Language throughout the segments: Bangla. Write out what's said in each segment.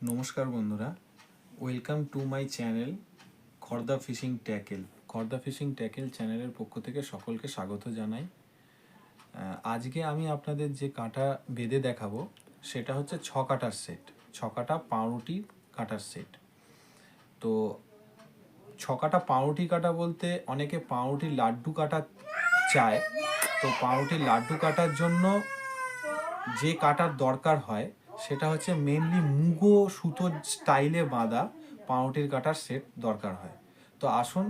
নমস্কার বন্ধুরা welcome to my channel Khurda fishing tackle Khurda fishing tackle চ্যানেলের পক্ষ থেকে সকলকে স্বাগত জানাই। আজকে আমি আপনাদের যে কাঁটা বেঁধে দেখাবো, সেটা হচ্ছে ছ কাটার সেট ছ কাটা পাউরুটি কাটার সেট তো ছ কাটা পাউরুটি কাটা বলতে অনেকে পাউরুটির লাড্ডু কাটা চায়। তো পাউরুটির লাড্ডু কাটার জন্য যে কাটার দরকার হয় সেটা হচ্ছে মেনলি মুগো সুতোর স্টাইলে বাঁধা পাউরুটির কাটার সেট দরকার হয়। তো আসুন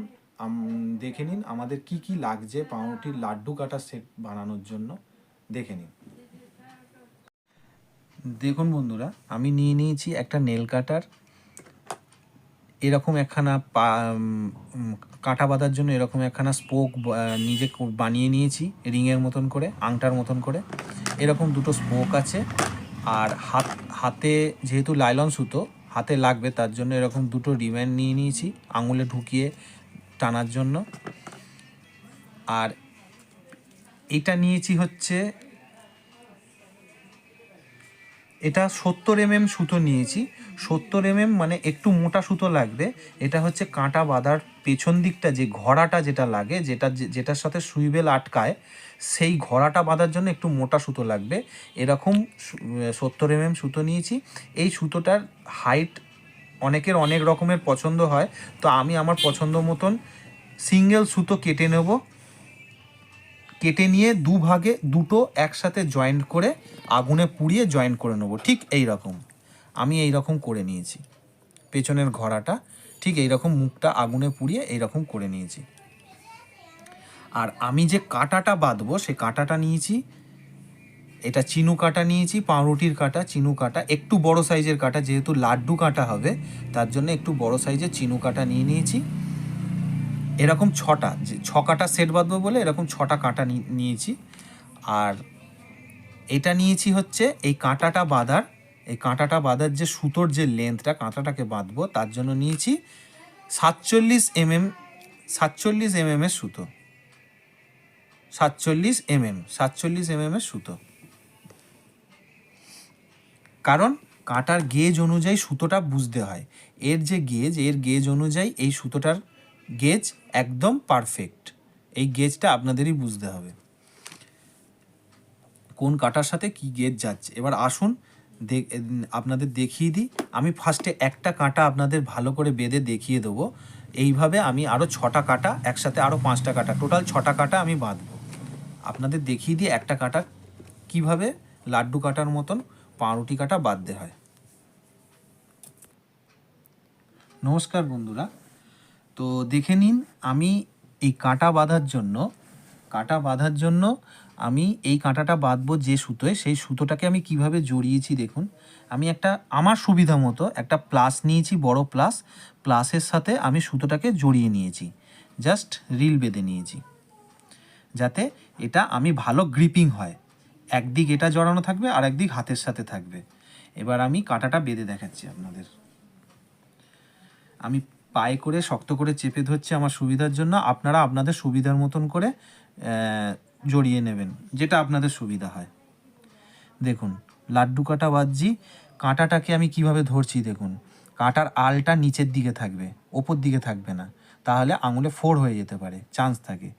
দেখে নিন আমাদের কি কি লাগছে পাউরুটির লাড্ডু কাটার সেট বানানোর জন্য। দেখে নিন। দেখুন বন্ধুরা, আমি নিয়ে নিয়েছি একটা নেল কাটার এরকম একখানা কাঁটা বাঁধার জন্য এরকম একখানা স্পোক নিজে বানিয়ে নিয়েছি রিংয়ের মতন করে, আংটার মতন করে। এরকম দুটো স্পোক আছে। আর হাত, হাতে যেহেতু লাইলন সুতো, হাতে লাগবে, তার জন্য এরকম দুটো রিম্যান্ড নিয়ে নিয়েছি, আঙুলে ঢুকিয়ে টানার জন্য। আর এটা নিয়েছি হচ্ছে এটা সত্তর এমএম সুতো নিয়েছি। সত্তর এমএম মানে একটু মোটা সুতো লাগবে। এটা হচ্ছে কাঁটা বাঁধার পেছন দিকটা, যে ঘোড়াটা যেটা লাগে, যেটা যেটার সাথে সুইবেল আটকায়, সেই ঘোড়াটা বাঁধার জন্য একটু মোটা সুতো লাগবে। এরকম সত্তর এমএম সুতো নিয়েছি। এই সুতোটার হাইট অনেকের অনেক রকমের পছন্দ হয়। তো আমি আমার পছন্দ মতন সিঙ্গেল সুতো কেটে নেব। কেটে নিয়ে দু ভাগে দুটো একসাথে জয়েন্ট করে আগুনে পুড়িয়ে জয়েন্ট করে নেব। ঠিক এই রকম আমি এই রকম করে নিয়েছি। পেছনের ঘোড়াটা ঠিক এই রকম মুখটা আগুনে পুড়িয়ে এই রকম করে নিয়েছি। আর আমি যে কাঁটাটা বাঁধবো, সে কাঁটাটা নিয়েছি। এটা চিনু কাটা নিয়েছি, পাউরুটির কাটা, চিনু কাটা, একটু বড় সাইজের কাটা, যেহেতু লাড্ডু কাটা হবে, তার জন্য একটু বড় সাইজের চিনু কাটা নিয়ে নিয়েছি। এরকম ছটা, যে ছ কাটা সেট বাঁধবো বলে এরকম ছটা কাঁটা নিয়েছি। আর এটা নিয়েছি হচ্ছে এই কাঁটাটা বাঁধার, এই কাঁটাটা বাঁধার যে সুতোর যে লেন্থটা কাঁটাটাকে বাঁধবো, তার জন্য নিয়েছি সাতচল্লিশ এমএম সাতচল্লিশ এমএম এর সুতো। সাতচল্লিশ এমএম সাতচল্লিশ এমএম এর সুতো। কারণ কাঁটার গেজ অনুযায়ী সুতোটা বুঝতে হয়। এর যে গেজ এর গেজ অনুযায়ী এই সুতোটার গেজ একদম পারফেক্ট। এই গেজটা আপনাদেরই বুঝতে হবে। কোন কাটার সাথে কি গেজ যাচ্ছে? এবার আসুন আপনাদের দেখিয়ে দিই। আমি ফার্স্টে একটা কাঁটা আপনাদের ভালো করে বেঁধে দেখিয়ে দেবো। এইভাবে আমি আরও ছটা কাটা, একসাথে আরও পাঁচটা কাটা, টোটাল ছটা কাটা আমি বাঁধবো। আপনাদের দেখিয়ে দিয়ে একটা কাটা, কীভাবে? লাড্ডু কাটার মতন পাউরুটি কাটা বাঁধতে হয়। নমস্কার বন্ধুরা তো দেখে নিন, আমি এই কাঁটা বাঁধার জন্য, কাঁটা বাঁধার জন্য আমি এই কাঁটাটা বাঁধবো যে সুতোয়, সেই সুতোটাকে আমি কীভাবে জড়িয়েছি দেখুন। আমি একটা, আমার সুবিধা মতো একটা প্লাস নিয়েছি, বড় প্লাস, প্লাসের সাথে আমি সুতোটাকে জড়িয়ে নিয়েছি। জাস্ট রিল বেঁধে নিয়েছি। যাতে এটা আমি ভালো গ্রিপিং হয়। একদিক এটা জড়ানো থাকবে আর একদিক হাতের সাথে থাকবে। এবার আমি কাঁটাটা বেঁধে দেখাচ্ছি আপনাদের। আমি পায়ে করে শক্ত করে চেপে ধরছে আমার সুবিধার জন্য, আপনারা আপনাদের সুবিধার মতন করে জড়িয়ে নেবেন, যেটা আপনাদের সুবিধা হয়। দেখুন, লাড্ডু কাটা বাজছি কাঁটাটাকে আমি কীভাবে ধরছি দেখুন, কাঁটার আলটা নিচের দিকে থাকবে, ওপর দিকে থাকবে না, তাহলে আঙুলে ফোর হয়ে যেতে পারে, চান্স থাকে,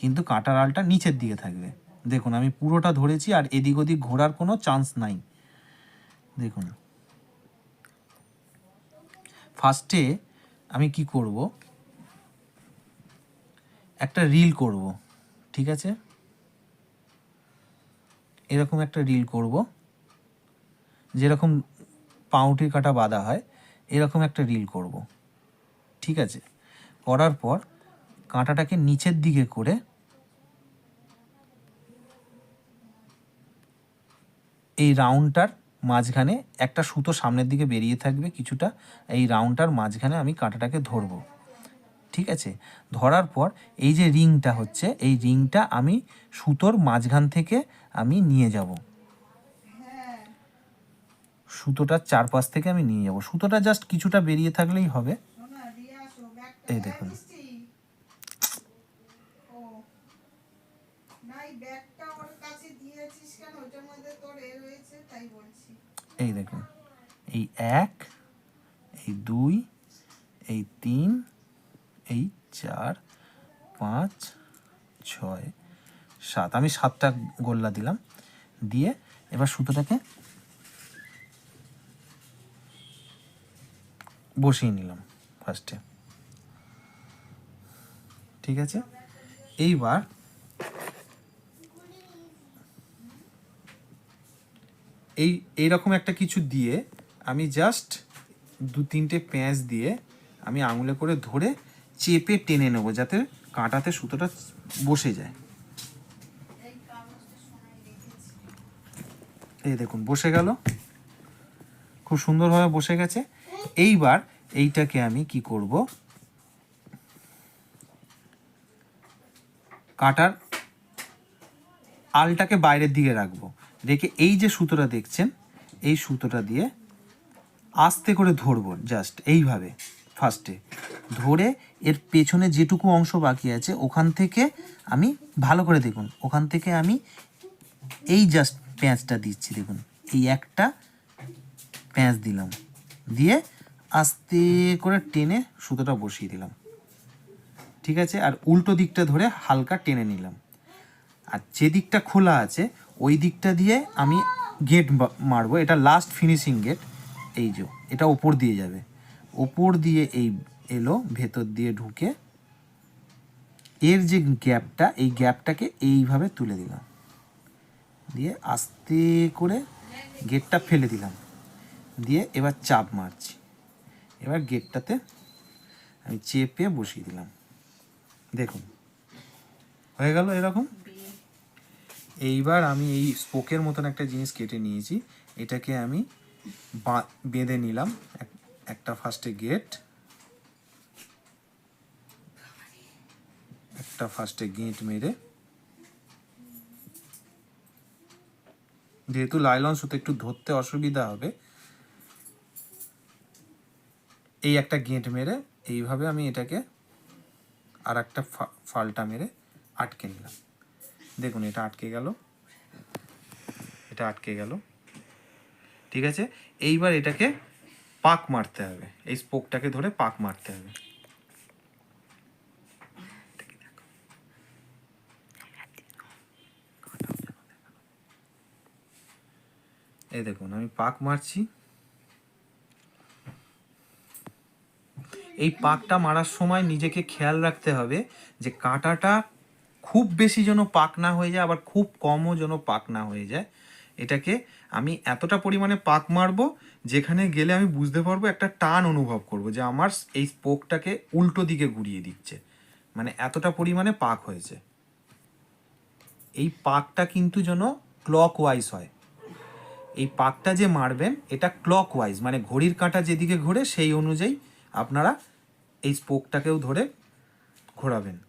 কিন্তু কাঁটার আলটা নিচের দিকে থাকবে। দেখুন, আমি পুরোটা ধরেছি আর এদিক ওদিক ঘোরার কোনো চান্স নাই। দেখুন ফার্স্টে আমি কি করব? একটা রিল করব, ঠিক আছে? এরকম একটা রিল করব, যেরকম পাউটির কাটা বাঁধা হয়, এরকম একটা রিল করব, ঠিক আছে? করার পর কাঁটাটাকে নিচের দিকে করে এই রাউন্ডটার মাঝখানে একটা সুতো সামনের দিকে বেরিয়ে থাকবে কিছুটা এই রাউন্ডটার মাঝখানে আমি কাঁটাটাকে ধরবো। ঠিক আছে? ধরার পর এই যে রিংটা হচ্ছে এই রিংটা আমি সুতোর মাঝখান থেকে আমি নিয়ে যাব। সুতোটার চারপাশ থেকে আমি নিয়ে যাব। সুতোটা জাস্ট কিছুটা বেরিয়ে থাকলেই হবে। এই দেখুন। এই দেখুন, এই এক, এই দুই, এই তিন, এই চার, পাঁচ, ছয়, সাত। আমি সাতটা গোল্লা দিলাম। দিয়ে এবার সুতোটাকে বসিয়ে নিলাম ফার্স্টে ঠিক আছে? এইবার এই, এইরকম একটা কিছু দিয়ে আমি জাস্ট দু তিনটে পেঁয়াজ দিয়ে আমি আঙুলে করে ধরে চেপে টেনে নেব যাতে কাঁটাতে সুতোটা বসে যায়। এই দেখুন, বসে গেল। খুব সুন্দরভাবে বসে গেছে। এইবার এইটাকে আমি কি করব? কাটার আলটাকে বাইরের দিকে রাখব। রেখে এই যে সুতোটা দেখছেন, এই সুতোটা দিয়ে আস্তে করে ধরবো জাস্ট এইভাবে ফার্স্টে ধরে এর পেছনে যেটুকু অংশ বাকি আছে, ওখান থেকে আমি ভালো করে দেখুন, ওখান থেকে আমি এই জাস্ট প্যাঁচটা দিচ্ছি, দেখুন। এই একটা প্যাঁচ দিলাম, দিয়ে আস্তে করে টেনে সুতোটা বসিয়ে দিলাম। ঠিক আছে? আর উল্টো দিকটা ধরে হালকা টেনে নিলাম। আর যে দিকটা খোলা আছে ওই দিকটা দিয়ে আমি গেট মারবো। এটা লাস্ট ফিনিশিং গেট এই যে, এটা ওপর দিয়ে যাবে। ওপর দিয়ে এই এলো, ভেতর দিয়ে ঢুকে এর যে গ্যাপটা এই গ্যাপটাকে এইভাবে তুলে দিলাম। দিয়ে আস্তে করে গেটটা ফেলে দিলাম। দিয়ে এবার চাপ মারছি। এবার গেটটাতে আমি চেপে বসিয়ে দিলাম। দেখুন, হয়ে গেল এরকম? এইবার আমি এই স্পোকের মতন একটা জিনিস কেটে নিয়েছি। এটাকে আমি বেঁধে নিলাম এক- একটা ফার্স্টে গেট একটা ফার্স্টে গেট মেরে। যেহেতু লাইলন সুতো একটু ধরতে অসুবিধা হবে, এই একটা গেঁট মেরে এইভাবে আমি এটাকে আর একটা ফালটা মেরে আটকে নিলাম। দেখুন, এটা আটকে গেল। এটা আটকে গেল। ঠিক আছে? এইবার এটাকে পাক মারতে হবে। এই স্পোকটাকে ধরে পাক মারতে হবে। এই দেখুন, আমি পাক মারছি। এই পাকটা মারার সময় নিজেকে খেয়াল রাখতে হবে যে কাঁটাটা খুব বেশি যেন পাক না হয়ে যায়, আবার খুব কমও যেন পাক না হয়ে যায়। এটাকে আমি এতটা পরিমাণে পাক মারবো, যেখানে গেলে আমি বুঝতে পারব একটা টান অনুভব করব যে আমার এই স্পোকটাকে উল্টো দিকে ঘুরিয়ে দিচ্ছে। মানে এতটা পরিমাণে পাক হয়েছে। এই পাকটা কিন্তু যেন ক্লক ওয়াইজ হয়। এই পাকটা যে মারবেন, এটা ক্লক ওয়াইজ মানে ঘড়ির কাঁটা যেদিকে ঘোরে, সেই অনুযায়ী আপনারা এই স্পোকটাকেও ধরে ঘোরাবেন।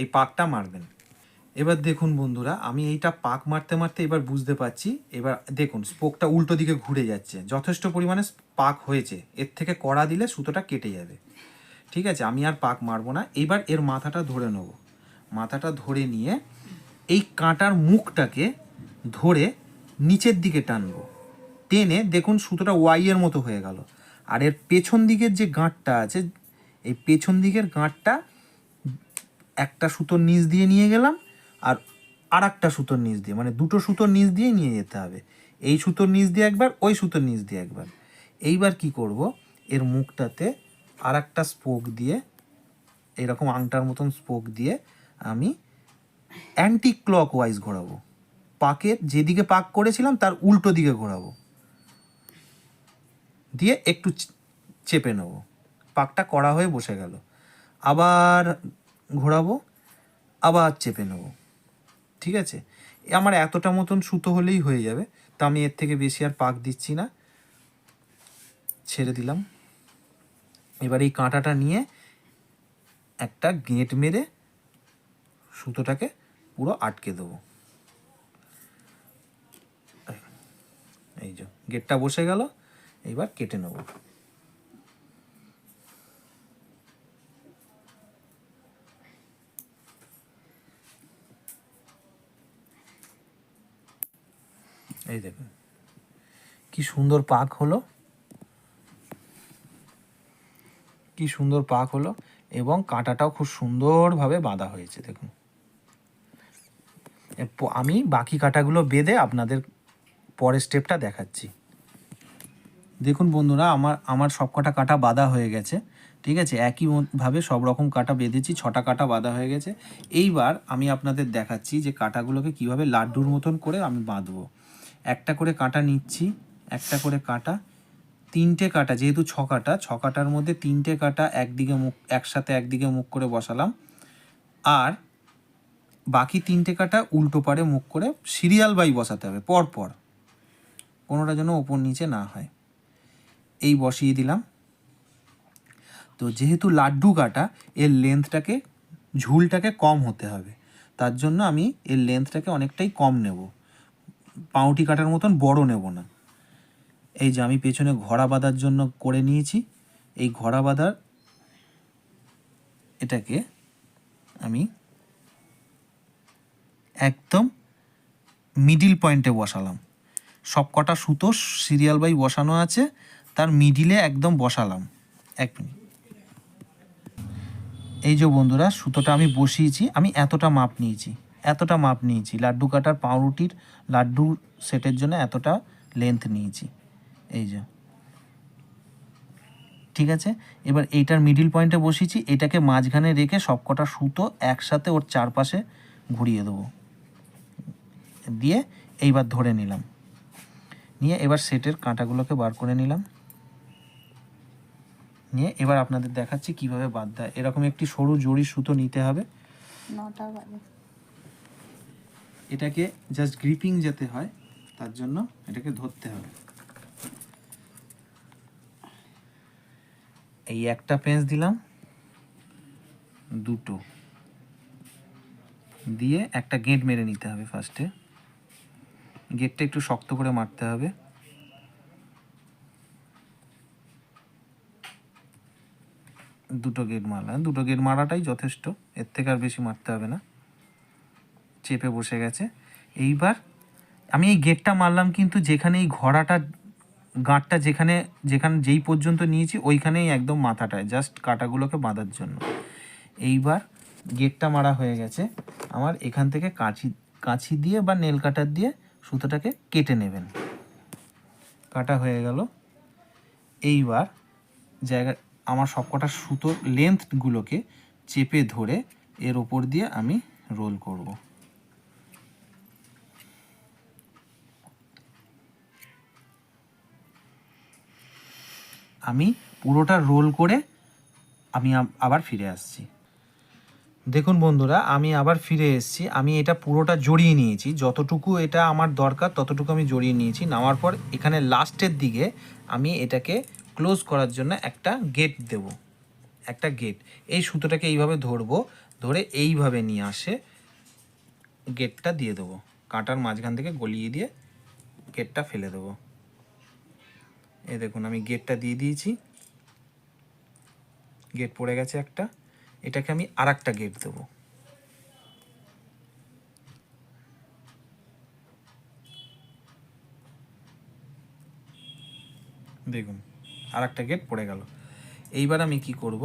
এই পাকটা মারবেন। এবার দেখুন বন্ধুরা, আমি এইটা পাক মারতে মারতে এবার বুঝতে পারছি, এবার দেখুন, স্পোকটা উল্টো দিকে ঘুরে যাচ্ছে। যথেষ্ট পরিমাণে পাক হয়েছে, এর থেকে কড়া দিলে সুতোটা কেটে যাবে। ঠিক আছে, আমি আর পাক মারবো না। এবার এর মাথাটা ধরে নেব। মাথাটা ধরে নিয়ে এই কাঁটার মুখটাকে ধরে নিচের দিকে টানবো। টেনে দেখুন সুতোটা ওয়াইয়ের মতো হয়ে গেল। আর এর পেছন দিকের যে গাঁটটা আছে, এই পেছন দিকের গাঁটটা একটা সুতোর নিচ দিয়ে নিয়ে গেলাম আর আর একটা সুতোর নিচ দিয়ে মানে দুটো সুতোর নিচ দিয়ে নিয়ে যেতে হবে। এই সুতোর নিচ দিয়ে একবার, ওই সুতোর নিচ দিয়ে একবার। এইবার কি করব? এর মুখটাতে আর একটা স্পোক দিয়ে, এরকম আংটার মতন স্পোক দিয়ে আমি অ্যান্টি ক্লক ওয়াইজ ঘোরাবো। পাকের যেদিকে পাক করেছিলাম, তার উল্টো দিকে ঘোরাবো। দিয়ে একটু চেপে নেব। পাকটা করা হয়ে বসে গেল। আবার ঘোরাবো, আবার চেপে নেব। ঠিক আছে? আমার এতটা মতন সুতো হলেই হয়ে যাবে। তা আমি এর থেকে বেশি আর পাক দিচ্ছি না। ছেড়ে দিলাম। এবার এই কাঁটাটা নিয়ে একটা গেঁট মেরে সুতোটাকে পুরো আটকে দেবো। এই যে, গেটটা বসে গেল। এইবার কেটে নেব। এই দেখুন। কি সুন্দর পাক হলো। কি সুন্দর পাক হলো এবং কাঁটাটাও খুব সুন্দরভাবে বাঁধা হয়েছে, দেখুন। আমি বাকি কাঁটাগুলো বেঁধে আপনাদের পরের স্টেপটা দেখাচ্ছি। দেখুন বন্ধুরা, আমার আমার সব কটা কাঁটা বাঁধা হয়ে গেছে, ঠিক আছে? একই মত- ভাবে সব রকম কাঁটা বেঁধেছি, ছটা কাঁটা বাঁধা হয়ে গেছে। এইবার আমি আপনাদের দেখাচ্ছি যে কাঁটাগুলোকে কীভাবে লাড্ডুর মতন করে আমি বাঁধবো। একটা করে কাটা নিচ্ছি, একটা করে কাটা, তিনটে কাটা, যেহেতু ছ কাটা, ছ কাটার মধ্যে তিনটে কাটা একদিকে মুখ, একসাথে একদিকে মুখ করে বসালাম। আর বাকি তিনটে কাটা উল্টো পারে মুখ করে সিরিয়াল বাই বসাতে হবে, পর পর। কোনোটা যেন ওপর নিচে না হয়। এই বসিয়ে দিলাম। তো যেহেতু লাড্ডু কাটা, এর লেন্থটাকে ঝুলটাকে কম হতে হবে, তার জন্য আমি এর লেন্থটাকে অনেকটাই কম নেব। পাউটি কাটার মতন বড় নেব না। এই যে আমি পেছনে ঘোড়া বাঁধার জন্য করে নিয়েছি, এই ঘোড়া বাঁধার এটাকে আমি একদম মিডিল পয়েন্টে বসালাম। সব কটা সুতো সিরিয়াল বাই বসানো আছে, তার মিডিলে একদম বসালাম। এক মিনিট। এই যে বন্ধুরা, সুতোটা আমি বসিয়েছি, আমি এতটা মাপ নিয়েছি। এতটা মাপ নিয়েছি। লাড্ডু কাটার পাউরুটির লাড্ডু সেটের জন্য এতটা লেন্থ নিয়েছি। এই যে। ঠিক আছে? এবার এইটার মিডিল পয়েন্টে বসিয়েছি। এটাকে মাঝখানে রেখে সব কটা সুতো একসাথে ওর চারপাশে ঘুরিয়ে দেবো। দিয়ে এইবার ধরে নিলাম। নিয়ে এবার সেটের কাঁটাগুলোকে বার করে নিলাম। নিয়ে এবার আপনাদের দেখাচ্ছি কীভাবে বাদ দেয়। এরকম একটি সরু জড়ি সুতো নিতে হবে। নটা এটাকে জাস্ট গ্রিপিং যেতে হয়, তার জন্য এটাকে ধরতে হবে। এই একটা পেঁচ দিলাম, দুটো। দিয়ে একটা গেঁট মেরে নিতে হবে ফার্স্টে গেটটা একটু শক্ত করে মারতে হবে। দুটো গেট মারলাম। দুটো গেট মারাটাই যথেষ্ট, এর থেকে আর বেশি মারতে হবে না। চেপে বসে গেছে। এইবার আমি এই গেটটা মারলাম কিন্তু যেখানে এই ঘোড়াটা, গাঁটটা যেখানে যেখানে যেই পর্যন্ত নিয়েছি ওইখানেই একদম মাথাটায় জাস্ট কাটাগুলোকে বাঁধার জন্য। এইবার গেটটা মারা হয়ে গেছে। আমার এখান থেকে কাঁচি কাঁচি দিয়ে বা নেল কাটার দিয়ে সুতোটাকে কেটে নেবেন। কাটা হয়ে গেল। এইবার জায়গা, আমার সবকটা সুতোর লেন্থগুলোকে চেপে ধরে এর ওপর দিয়ে আমি রোল করব। আমি পুরোটা রোল করে আমি আবার ফিরে আসছি। দেখুন বন্ধুরা, আমি আবার ফিরে এসেছি। আমি এটা পুরোটা জড়িয়ে নিয়েছি। যতটুকু এটা আমার দরকার, ততটুকু আমি জড়িয়ে নিয়েছি। নামার পর এখানে লাস্টের দিকে আমি এটাকে ক্লোজ করার জন্য একটা গেট দেব। একটা গেট। এই সুতোটাকে এইভাবে ধরবো, ধরে এইভাবে নিয়ে আসে, গেটটা দিয়ে দেবো। কাঁটার মাঝখান থেকে গলিয়ে দিয়ে গেটটা ফেলে দেবো। এই দেখুন, আমি গেটটা দিয়ে দিয়েছি। গেট পড়ে গেছে একটা। এটাকে আমি আর একটা গেট দেবো। দেখুন আর একটা গেট পড়ে গেল। এইবার আমি কি করব?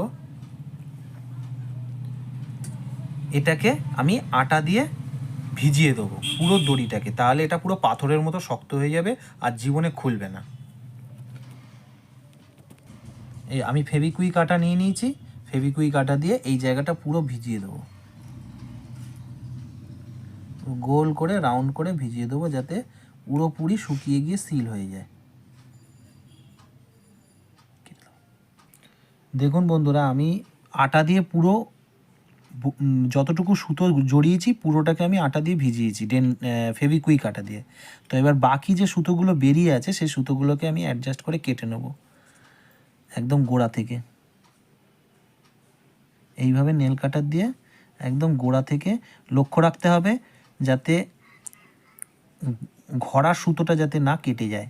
এটাকে আমি আটা দিয়ে ভিজিয়ে দেবো, পুরো দড়িটাকে। তাহলে এটা পুরো পাথরের মতো শক্ত হয়ে যাবে আর জীবনে খুলবে না। এই আমি ফেভিকুই কাটা নিয়ে নিয়েছি, ফেভিকুই কাটা দিয়ে এই জায়গাটা পুরো ভিজিয়ে দেবো। গোল করে, রাউন্ড করে ভিজিয়ে দেবো যাতে পুরোপুরি শুকিয়ে গিয়ে সিল হয়ে যায়। দেখুন বন্ধুরা, আমি আটা দিয়ে পুরো যতটুকু সুতো জড়িয়েছি, পুরোটাকে আমি আটা দিয়ে ভিজিয়েছি, ডেন ফেভিকুইক আটা দিয়ে। তো এবার বাকি যে সুতোগুলো বেরিয়ে আছে, সেই সুতোগুলোকে আমি অ্যাডজাস্ট করে কেটে নেব। একদম গোড়া থেকে। এইভাবে নেল কাটার দিয়ে একদম গোড়া থেকে লক্ষ্য রাখতে হবে যাতে ঘোড়া সুতোটা যাতে না কেটে যায়।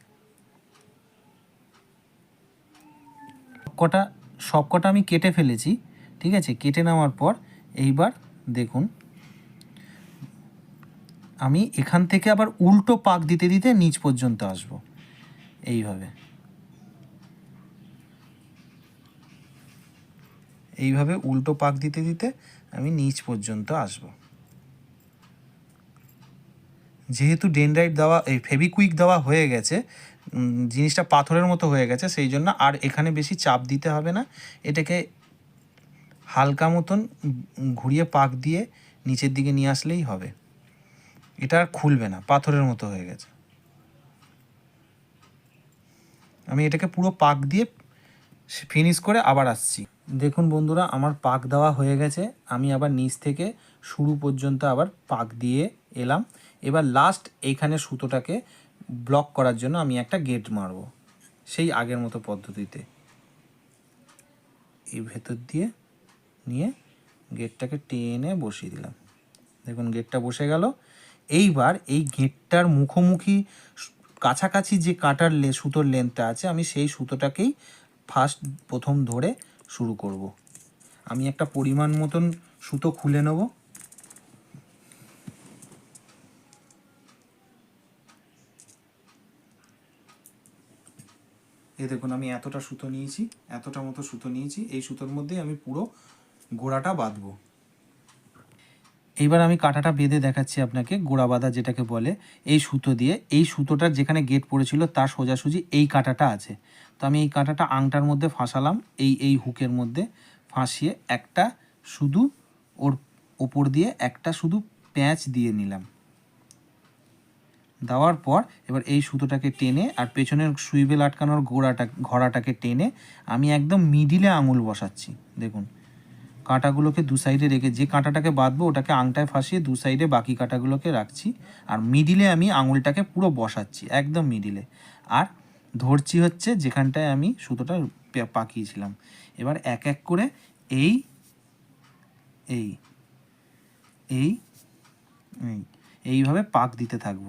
কটা সব কটা আমি কেটে ফেলেছি, ঠিক আছে? কেটে নেওয়ার পর এইবার দেখুন, আমি এখান থেকে আবার উল্টো পাক দিতে দিতে নিচ পর্যন্ত আসব। এইভাবে। এইভাবে উল্টো পাক দিতে দিতে আমি নিচ পর্যন্ত আসব। যেহেতু ডেনড্রাইট দেওয়া, এই ফেবিকুইক দেওয়া হয়ে গেছে জিনিসটা পাথরের মতো হয়ে গেছে, সেই জন্য আর এখানে বেশি চাপ দিতে হবে না। এটাকে হালকা মতন ঘুরিয়ে পাক দিয়ে নিচের দিকে নিয়ে আসলেই হবে। এটা আর খুলবে না, পাথরের মতো হয়ে গেছে। আমি এটাকে পুরো পাক দিয়ে ফিনিশ করে আবার আসছি। দেখুন বন্ধুরা, আমার পাক দেওয়া হয়ে গেছে। আমি আবার নিচ থেকে শুরু পর্যন্ত আবার পাক দিয়ে এলাম। এবার লাস্ট এইখানে সুতোটাকে ব্লক করার জন্য আমি একটা গেট মারব, সেই আগের মতো পদ্ধতিতে। এই ভেতর দিয়ে নিয়ে গেটটাকে টেনে বসিয়ে দিলাম। দেখুন গেটটা বসে গেল। এইবার এই গেটটার মুখোমুখি কাছাকাছি যে কাটার লে, সুতোর লেন্থটা আছে, আমি সেই সুতোটাকেই ফার্স্ট প্রথম ধরে শুরু করব। আমি একটা পরিমাণ মতন সুতো খুলে নেব। এ দেখুন, আমি এতটা সুতো নিয়েছি, এতটা মতো সুতো নিয়েছি, এই সুতোর মধ্যে আমি পুরো গোড়াটা বাঁধবো। এইবার আমি কাঁটাটা বেঁধে দেখাচ্ছি আপনাকে, গোড়া বাঁধা যেটাকে বলে, এই সুতো দিয়ে। এই সুতোটার যেখানে গেট পড়েছিল, তার সোজাসুজি এই কাঁটাটা আছে। আমি এই কাঁটাটা আংটার মধ্যে ফাঁসালাম, এই এই হুকের মধ্যে ফাঁসিয়ে একটা শুধু ওর ওপর দিয়ে একটা শুধু প্যাঁচ দিয়ে নিলাম। দেওয়ার পর এবার এই সুতোটাকে টেনে আর পেছনের সুইবেল আটকানোর গোড়াটা, ঘোড়াটাকে টেনে আমি একদম মিডিলে আঙুল বসাচ্ছি, দেখুন। কাঁটাগুলোকে দু সাইডে রেখে যে কাঁটাটাকে বাঁধবো ওটাকে আংটায় ফাঁসিয়ে দু সাইডে বাকি কাঁটাগুলোকে রাখছি, আর মিডিলে আমি আঙুলটাকে পুরো বসাচ্ছি, একদম মিডিলে। আর ধরছি হচ্ছে যেখানটায় আমি সুতোটা পাকিয়েছিলাম। এবার এক এক করে এই এই এই এই, এইভাবে পাক দিতে থাকব।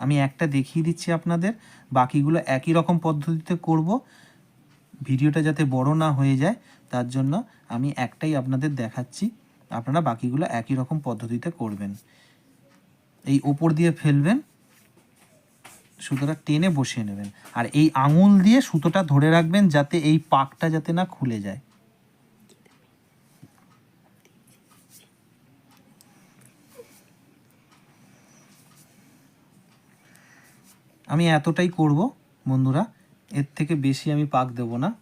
আমি একটা দেখিয়ে দিচ্ছি আপনাদের, বাকিগুলো একই রকম পদ্ধতিতে করব। ভিডিওটা যাতে বড় না হয়ে যায়, তার জন্য আমি একটাই আপনাদের দেখাচ্ছি, আপনারা বাকিগুলো একই রকম পদ্ধতিতে করবেন। এই ওপর দিয়ে ফেলবেন সুতোটা টেনে বসিয়ে নেবেন। আর এই আঙুল দিয়ে সুতোটা ধরে রাখবেন যাতে এই পাকটা যাতে না খুলে যায়। আমি এতটাই করব, বন্ধুরা। এর থেকে বেশি আমি পাক দেব না।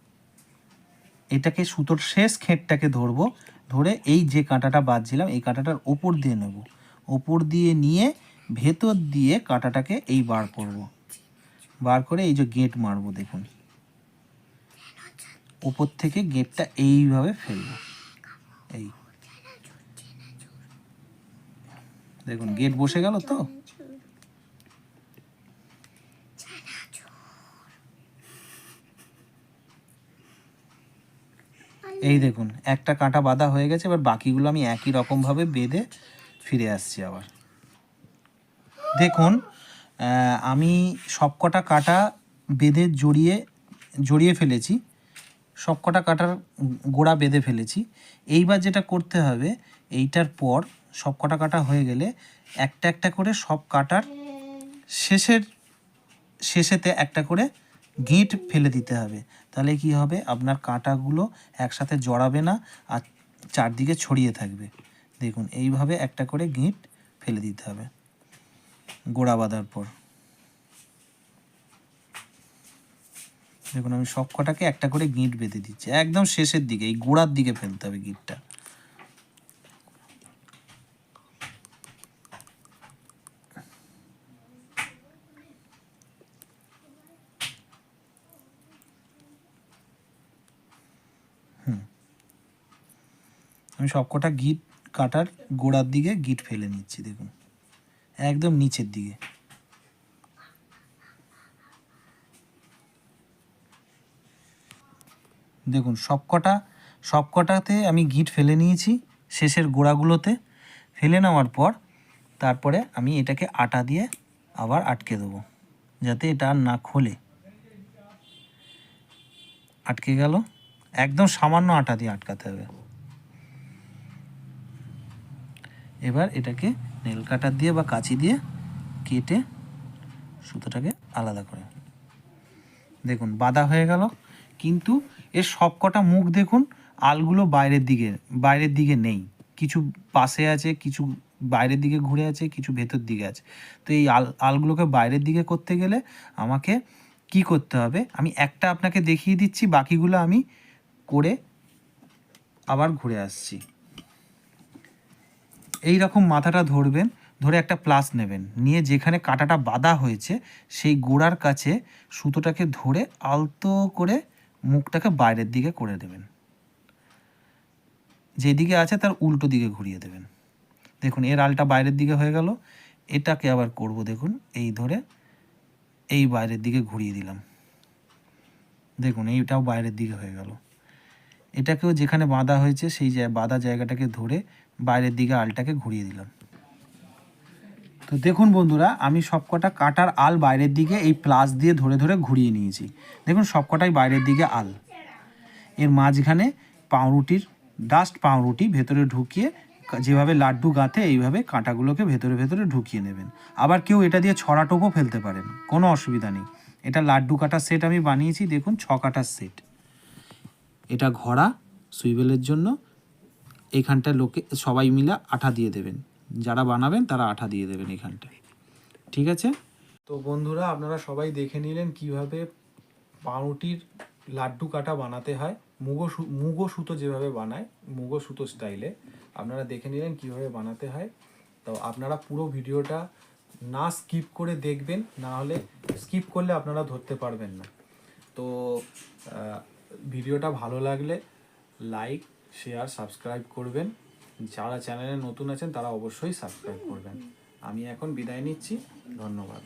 এটাকে সুতোর শেষ খেঁটটাকে ধরবো। ধরে এই যে কাঁটাটা বাঁধছিলাম, এই কাঁটাটার ওপর দিয়ে নেব। ওপর দিয়ে নিয়ে ভেতর দিয়ে কাঁটাটাকে এই বার করব। বার করে এই যে গেট মারব, দেখুন। ওপর থেকে গেটটা এইভাবে ফেলব। এই। দেখুন, গেট বসে গেল তো? এই দেখুন, একটা কাঁটা বাঁধা হয়ে গেছে, এবার বাকিগুলো আমি একই রকমভাবে বেঁধে ফিরে আসছি আবার। দেখুন আমি সবকটা কাটা বেঁধে জড়িয়ে জড়িয়ে ফেলেছি। সবকটা কাটার গোড়া বেঁধে ফেলেছি। এইবার যেটা করতে হবে, এইটার পর সবকটা কাটা হয়ে গেলে একটা একটা করে সব কাটার শেষের, শেষেতে একটা করে গিঁট ফেলে দিতে হবে। তাহলে কি হবে? আপনার কাঁটাগুলো একসাথে জড়াবে না আর চারদিকে ছড়িয়ে থাকবে। দেখুন, এইভাবে একটা করে গিঁট ফেলে দিতে হবে। গোড়া বাঁধার পর। দেখুন, আমি সব কটাকে একটা করে গিঁট বেঁধে দিচ্ছি। একদম শেষের দিকে, এই গোড়ার দিকে ফেলতে হবে গিঁটটা। আমি সবকটা গিট কাটার গোড়ার দিকে গিট ফেলে নিচ্ছি, দেখুন। একদম নিচের দিকে। দেখুন, সবকটা, সবকটাতে আমি গিট ফেলে নিয়েছি শেষের গোড়াগুলোতে। ফেলে নেওয়ার পর তারপরে আমি এটাকে আটা দিয়ে আবার আটকে দেবো, যাতে এটা আর না খোলে। আটকে গেল। একদম সামান্য আটা দিয়ে আটকাতে হবে। এবার এটাকে নেল কাটার দিয়ে বা কাঁচি দিয়ে কেটে সুতোটাকে আলাদা করে। দেখুন, বাঁধা হয়ে গেল। কিন্তু এর সব কটা মুখ দেখুন, আলগুলো বাইরের দিকে বাইরের দিকে নেই। কিছু পাশে আছে, কিছু বাইরের দিকে ঘুরে আছে, কিছু ভেতর দিকে আছে। তো এই আল, আলগুলোকে বাইরের দিকে করতে গেলে আমাকে কি করতে হবে? আমি একটা আপনাকে দেখিয়ে দিচ্ছি, বাকিগুলো আমি করে আবার ঘুরে আসছি। এই রকম মাথাটা ধরবেন, ধরে একটা প্লাস নেবেন। নিয়ে যেখানে কাঁটাটা বাঁধা হয়েছে, সেই গোড়ার কাছে সুতোটাকে ধরে আলতো করে মুখটাকে বাইরের দিকে করে দেবেন। যেদিকে আছে তার উল্টো দিকে ঘুরিয়ে দেবেন। দেখুন, এর আলটা বাইরের দিকে হয়ে গেল। এটাকে আবার করব, দেখুন, এই ধরে এই বাইরের দিকে ঘুরিয়ে দিলাম। দেখুন, এইটাও বাইরের দিকে হয়ে গেল। এটাকেও যেখানে বাঁধা হয়েছে, সেই বাঁধা জায়গাটাকে ধরে বাইরের দিকে আলটাকে ঘুরিয়ে দিলাম। তো দেখুন বন্ধুরা, আমি সবকটা কাটার আল বাইরের দিকে এই প্লাস দিয়ে ধরে ধরে ঘুরিয়ে নিয়েছি। দেখুন, সবকটাই বাইরের দিকে আল। এর মাঝখানে পাউরুটির ডাস্ট পাউরুটি ভেতরে ঢুকিয়ে যেভাবে লাড্ডু গাঁথে এইভাবে কাঁটাগুলোকে ভেতরে ভেতরে ঢুকিয়ে নেবেন। আবার কেউ এটা দিয়ে ছড়া টোপও ফেলতে পারেন, কোনো অসুবিধা নেই। এটা লাড্ডু কাটার সেট আমি বানিয়েছি, দেখুন, ছ কাটার সেট এটা ঘোড়া সুইবেলের জন্য এখানটা লোকে সবাই মিলে আঠা দিয়ে দেবেন। যারা বানাবেন তারা আঠা দিয়ে দেবেন এখানটায়। ঠিক আছে? তো বন্ধুরা, আপনারা সবাই দেখে নিলেন কীভাবে পাউরুটির লাড্ডু কাটা বানাতে হয়। মুগো মুগো সুতো যেভাবে বানায়, মুগো সুতো স্টাইলে। আপনারা দেখে নিলেন কীভাবে বানাতে হয়। তো আপনারা পুরো ভিডিওটা না স্কিপ করে দেখবেন, না হলে স্কিপ করলে আপনারা ধরতে পারবেন না। তো ভিডিওটা ভালো লাগলে লাইক শেয়ার সাবস্ক্রাইব করবেন। যারা চ্যানেলে নতুন আছেন, তারা অবশ্যই সাবস্ক্রাইব করবেন। আমি এখন বিদায় নিচ্ছি। ধন্যবাদ।